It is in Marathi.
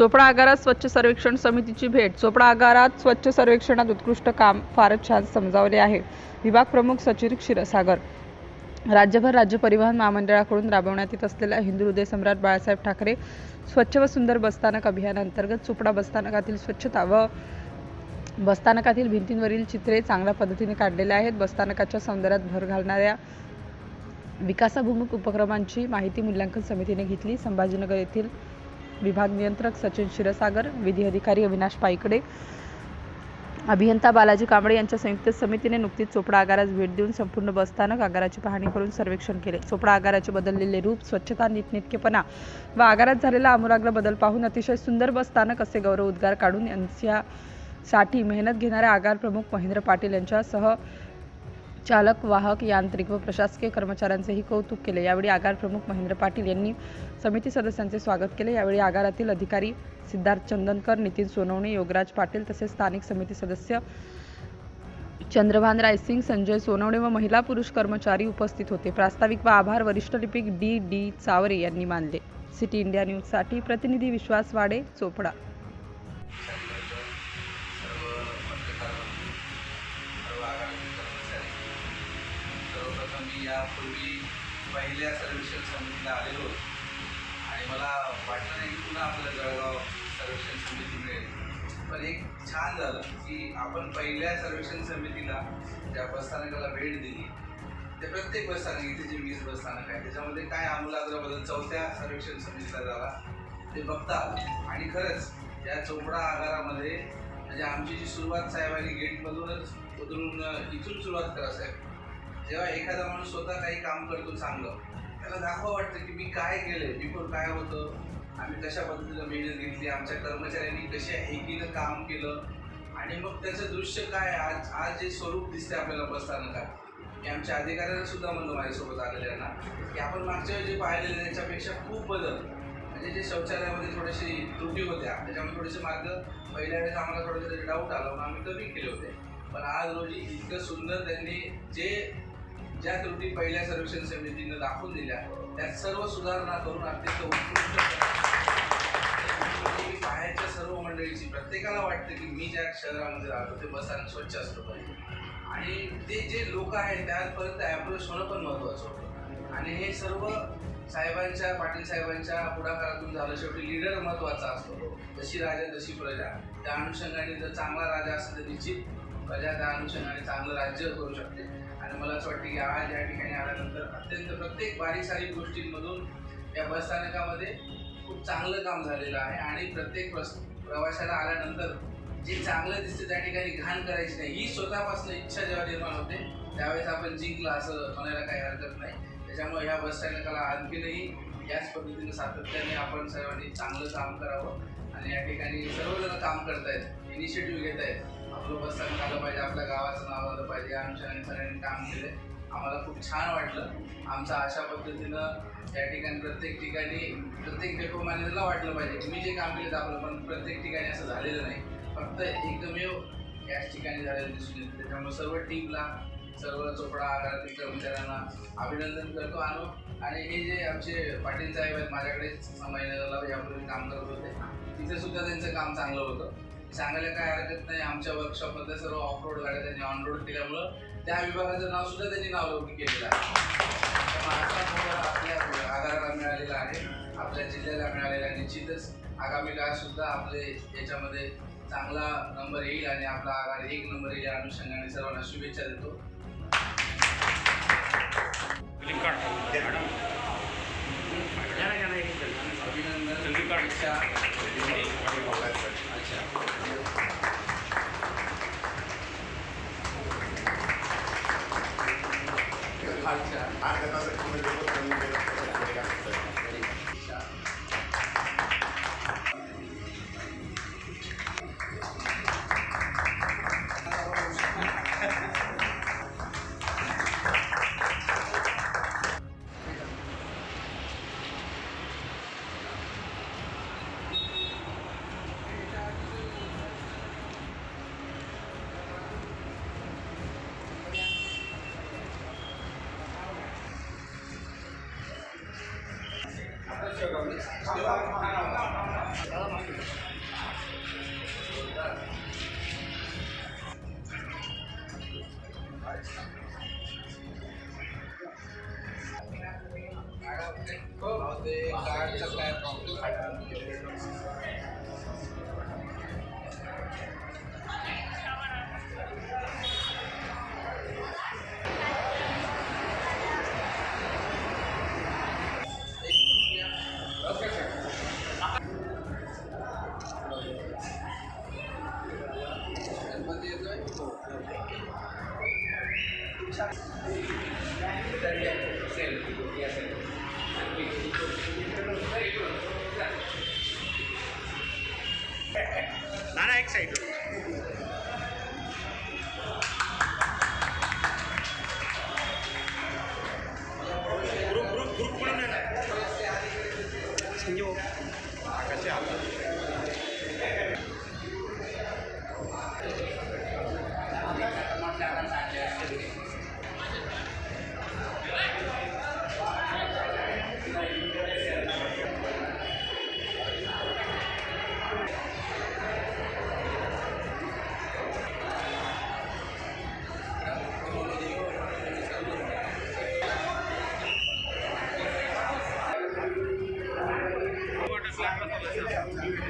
चोपडा आगारात स्वच्छ सर्वेक्षण समितीची भेट. चोपडा आगारात स्वच्छ सर्वेक्षणात उत्कृष्ट काम फारच छान समजावले आहे. विभाग प्रमुख सचिन क्षीरसागर. राज्यभर राज्य परिवहन महामंडळाकडून राबवण्यात येत असलेल्या हिंदू हृदय सम्राट बाळासाहेब ठाकरे स्वच्छ व सुंदर बसस्थानक अभियानांतर्गत चोपडा बसस्थानकातील स्वच्छता व बसस्थानकातील भिंतींवरील चित्रे चांगल्या पद्धतीने काढलेले आहेत. बसस्थानकाच्या सौंदर्यात भर घालणाऱ्या विकासाभिमुख उपक्रमांची माहिती मूल्यांकन समितीने घेतली. संभाजीनगर येथील विभाग नियंत्रक सचिन क्षीरसागर विधी अधिकारी अविनाश पायकडे अभियंता बालाजी कांबळे यांच्या संयुक्त समितीने नुकतीच चोपडा आगारास भेट देऊन संपूर्ण बसस्थानक आगाराची पाहणी करून सर्वेक्षण केले. चोपडा आगाराचे बदललेले रूप स्वच्छता नीटनेटकेपणा व आगारात झालेला आमूलाग्र बदल पाहून अतिशय सुंदर बसस्थानक असे गौरव उद्गार काढून यांच्यासाठी मेहनत घेणाऱ्या आगार प्रमुख महेंद्र पाटील यांच्यासह चालक वाहक यांत्रिक व प्रशासकीय कर्मचाऱ्यांचेही कौतुक केले. यावेळी आगार प्रमुख महेंद्र पाटील यांनी समिती सदस्यांचे स्वागत केले. यावेळी आगारातील अधिकारी सिद्धार्थ चंदनकर नितीन सोनवणे योगराज पाटील तसेच स्थानिक समिती सदस्य चंद्रभान रायसिंग संजय सोनवणे व महिला पुरुष कर्मचारी उपस्थित होते. प्रास्ताविक व आभार वरिष्ठ लिपिक डी. डी. चावरे यांनी मानले. सिटी इंडिया न्यूजसाठी प्रतिनिधी विश्वास वाडे चोपडा. यापूर्वी पहिल्या सर्वेक्षण समितीला आलेलो होतो. आणि मला वाटलं नाही की पुन्हा आपलं जळगाव सर्वेक्षण समिती मिळेल. पण एक छान झालं की आपण पहिल्या सर्वेक्षण समितीला ज्या बसस्थानकाला भेट दिली ते प्रत्येक बसस्थानक इथे जे वीस बसस्थानक आहे त्याच्यामध्ये काय आमूलाग्र बदल चौथ्या सर्वेक्षण समितीला झाला ते बघता. आणि खरंच या चोपडा आगारामध्ये म्हणजे आमची जी सुरुवात साहेबांनी गेटमधूनच उतरून इथून सुरुवात करा साहेब. जेव्हा एखादा माणूस स्वतः काही काम करतो चांगलं त्याला दाखवा वाटतं की मी काय केलं बिफोर काय होतं आम्ही कशा पद्धतीनं मेहनत घेतली आमच्या कर्मचाऱ्यांनी कशा एकीनं काम केलं आणि मग त्याचं दृश्य काय आज आज जे स्वरूप दिसते आपल्याला बसताना की आमच्या अधिकाऱ्यांना सुद्धा म्हणलं माझ्यासोबत आलेल्यांना की आपण मागच्या वेळी जे पाहिलेलं त्याच्यापेक्षा खूप बदल. म्हणजे जे शौचालयामध्ये थोडेसे त्रुटी होत्या त्याच्यामुळे थोडेसे मार्ग पहिल्या वेळेस आम्हाला थोडेसे डाऊट आला म्हणून आम्ही कमी केले होते. पण आज रोजी इतकं सुंदर त्यांनी जे ज्या त्रुटी पहिल्या सर्वेक्षण समितीनं दाखवून दिल्या त्या सर्व सुधारणा करून अत्यंत उत्कृष्ट बाहेरच्या सर्व मंडळीची प्रत्येकाला वाटतं की मी ज्या शहरामध्ये राहतो ते बसायला स्वच्छ असलं पाहिजे आणि ते जे लोक आहेत त्यापर्यंत ॲप्रोच होणं पण महत्त्वाचं होतं. आणि हे सर्व साहेबांच्या पाटील साहेबांच्या पुढाकारातून झालं शेवटी लीडर महत्त्वाचा असतो. जशी राजा तशी प्रजा. त्या अनुषंगाने जर चांगला राजा असेल तर निश्चित प्रजा त्या अनुषंगाने चांगलं राज्य करू शकते. आणि मला असं वाटतं की आज या ठिकाणी आल्यानंतर अत्यंत प्रत्येक बारीक सारीक गोष्टींमधून या बसस्थानकामध्ये खूप चांगलं काम झालेलं आहे. आणि प्रत्येक प्रस प्रवाशाला आल्यानंतर जे चांगलं दिसते त्या ठिकाणी घाण करायची नाही. ही स्वतःपासून इच्छा जेव्हा निर्माण होते त्यावेळेस आपण जिंकला असं म्हणायला काही हरकत नाही. त्याच्यामुळे ह्या बसस्थानकाला आणखीनही याच पद्धतीनं सातत्याने आपण सर्वांनी चांगलं काम करावं. आणि या ठिकाणी सर्वजण काम करतायत इनिशिएटिव्ह घेत आहेत आपलं बसस्थानक आलं पाहिजे आपल्या गावाचं नाव आलं पाहिजे आमच्या अनुषंगाने सगळ्यांनी काम केले आम्हाला खूप छान वाटलं. आमचं अशा पद्धतीनं या ठिकाणी प्रत्येक ठिकाणी प्रत्येक डेपो मॅनेजरला वाटलं पाहिजे मी जे काम केलं ते आपलं पण प्रत्येक ठिकाणी असं झालेलं नाही. फक्त एकमेव याच ठिकाणी झालेलं दिसून येतं. त्याच्यामुळे सर्व टीमला सर्व चोपडा आगारातील कर्मचाऱ्यांना अभिनंदन करतो आणू आणि हे जे आमचे पाटील साहेब आहेत माझ्याकडे संभाजीनगरला यापूर्वी काम करत होते तिथे सुद्धा त्यांचं काम चांगलं होतं. सांगायला काय हरकत नाही. आमच्या वर्कशॉपमध्ये सर्व ऑफ रोड गाड्या त्यांनी ऑन रोड केल्यामुळं त्या विभागाचं नाव सुद्धा त्यांनी नावलौकिक केलेलं आहे. आपल्या आगाराला मिळालेला आहे. आपल्या जिल्ह्याला मिळालेला. निश्चितच आगामी काळात सुद्धा आपले याच्यामध्ये चांगला नंबर येईल आणि आपला आगार एक नंबर येईल या अनुषंगाने सर्वांना शुभेच्छा देतो. अभिनंदन. 这个没有看到了吗嗯好的 right side group group group కూడా ఉన్నాడు